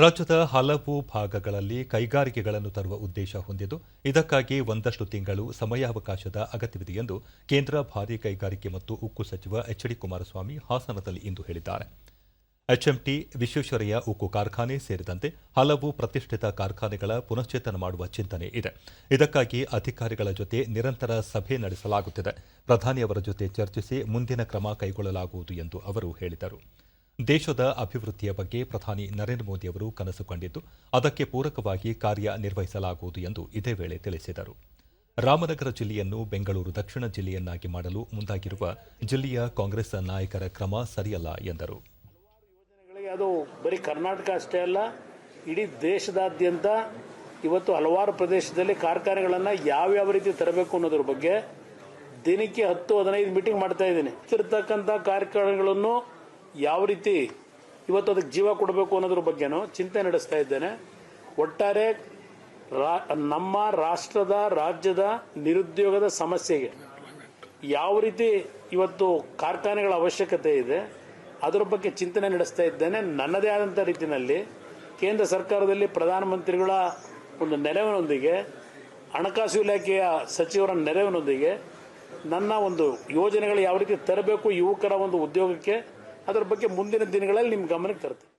ರಾಜ್ಯದ ಹಲವು ಭಾಗಗಳಲ್ಲಿ ಕೈಗಾರಿಕೆಗಳನ್ನು ತರುವ ಉದ್ದೇಶ ಹೊಂದಿದ್ದು, ಇದಕ್ಕಾಗಿ ಒಂದಷ್ಟು ತಿಂಗಳು ಸಮಯಾವಕಾಶದ ಅಗತ್ಯವಿದೆ ಎಂದು ಕೇಂದ್ರ ಭಾರೀ ಕೈಗಾರಿಕೆ ಮತ್ತು ಉಕ್ಕು ಸಚಿವ ಎಚ್ ಡಿ ಕುಮಾರಸ್ವಾಮಿ ಹಾಸನದಲ್ಲಿ ಇಂದು ಹೇಳಿದ್ದಾರೆ. ಎಚ್ಎಂಟಿ ವಿಶ್ವೇಶ್ವರಯ್ಯ ಉಕ್ಕು ಕಾರ್ಖಾನೆ ಸೇರಿದಂತೆ ಹಲವು ಪ್ರತಿಷ್ಠಿತ ಕಾರ್ಖಾನೆಗಳ ಪುನಶ್ಚೇತನ ಮಾಡುವ ಚಿಂತನೆ ಇದೆ. ಇದಕ್ಕಾಗಿ ಅಧಿಕಾರಿಗಳ ಜೊತೆ ನಿರಂತರ ಸಭೆ ನಡೆಸಲಾಗುತ್ತಿದೆ. ಪ್ರಧಾನಿಯವರ ಜೊತೆ ಚರ್ಚಿಸಿ ಮುಂದಿನ ಕ್ರಮ ಕೈಗೊಳ್ಳಲಾಗುವುದು ಎಂದು ಅವರು ಹೇಳಿದರು. ದೇಶದ ಅಭಿವೃದ್ಧಿಯ ಬಗ್ಗೆ ಪ್ರಧಾನಿ ನರೇಂದ್ರ ಮೋದಿ ಅವರು ಕನಸು ಕಂಡಿದ್ದು, ಅದಕ್ಕೆ ಪೂರಕವಾಗಿ ಕಾರ್ಯನಿರ್ವಹಿಸಲಾಗುವುದು ಎಂದು ಇದೇ ವೇಳೆ ತಿಳಿಸಿದರು. ರಾಮನಗರ ಜಿಲ್ಲೆಯನ್ನು ಬೆಂಗಳೂರು ದಕ್ಷಿಣ ಜಿಲ್ಲೆಯನ್ನಾಗಿ ಮಾಡಲು ಮುಂದಾಗಿರುವ ಜಿಲ್ಲೆಯ ಕಾಂಗ್ರೆಸ್ ನಾಯಕರ ಕ್ರಮ ಸರಿಯಲ್ಲ ಎಂದರು. ಅದು ಬರೀ ಕರ್ನಾಟಕ ಅಷ್ಟೇ ಅಲ್ಲ, ಇಡೀ ದೇಶದಾದ್ಯಂತ ಇವತ್ತು ಹಲವಾರು ಪ್ರದೇಶದಲ್ಲಿ ಕಾರ್ಖಾನೆಗಳನ್ನು ಯಾವ್ಯಾವ ರೀತಿ ತರಬೇಕು ಅನ್ನೋದ್ರ ಬಗ್ಗೆ ದಿನಕ್ಕೆ ಹತ್ತು, ಹದಿನೈದು ಮೀಟಿಂಗ್ ಮಾಡ್ತಾ ಇದ್ದೀನಿ. ಕಾರ್ಖಾನೆಗಳನ್ನು ಯಾವ ರೀತಿ ಇವತ್ತು ಅದಕ್ಕೆ ಜೀವ ಕೊಡಬೇಕು ಅನ್ನೋದ್ರ ಬಗ್ಗೆನೂ ಚಿಂತೆ ನಡೆಸ್ತಾ ಇದ್ದೇನೆ. ಒಟ್ಟಾರೆ ನಮ್ಮ ರಾಷ್ಟ್ರದ, ರಾಜ್ಯದ ನಿರುದ್ಯೋಗದ ಸಮಸ್ಯೆಗೆ ಯಾವ ರೀತಿ ಇವತ್ತು ಕಾರ್ಖಾನೆಗಳ ಅವಶ್ಯಕತೆ ಇದೆ, ಅದರ ಬಗ್ಗೆ ಚಿಂತನೆ ನಡೆಸ್ತಾ ಇದ್ದೇನೆ. ನನ್ನದೇ ಆದಂಥ ರೀತಿಯಲ್ಲಿ ಕೇಂದ್ರ ಸರ್ಕಾರದಲ್ಲಿ ಪ್ರಧಾನಮಂತ್ರಿಗಳ ಒಂದು ನೆರವಿನೊಂದಿಗೆ, ಹಣಕಾಸು ಇಲಾಖೆಯ ಸಚಿವರ ನೆರವಿನೊಂದಿಗೆ ನನ್ನ ಒಂದು ಯೋಜನೆಗಳು ಯಾವ ರೀತಿ ತರಬೇಕು ಯುವಕರ ಒಂದು ಉದ್ಯೋಗಕ್ಕೆ ಅದರ ಬಗ್ಗೆ ಮುಂದಿನ ದಿನಗಳಲ್ಲಿ ನಿಮ್ಮ ಗಮನಕ್ಕೆ ತರ್ತೀನಿ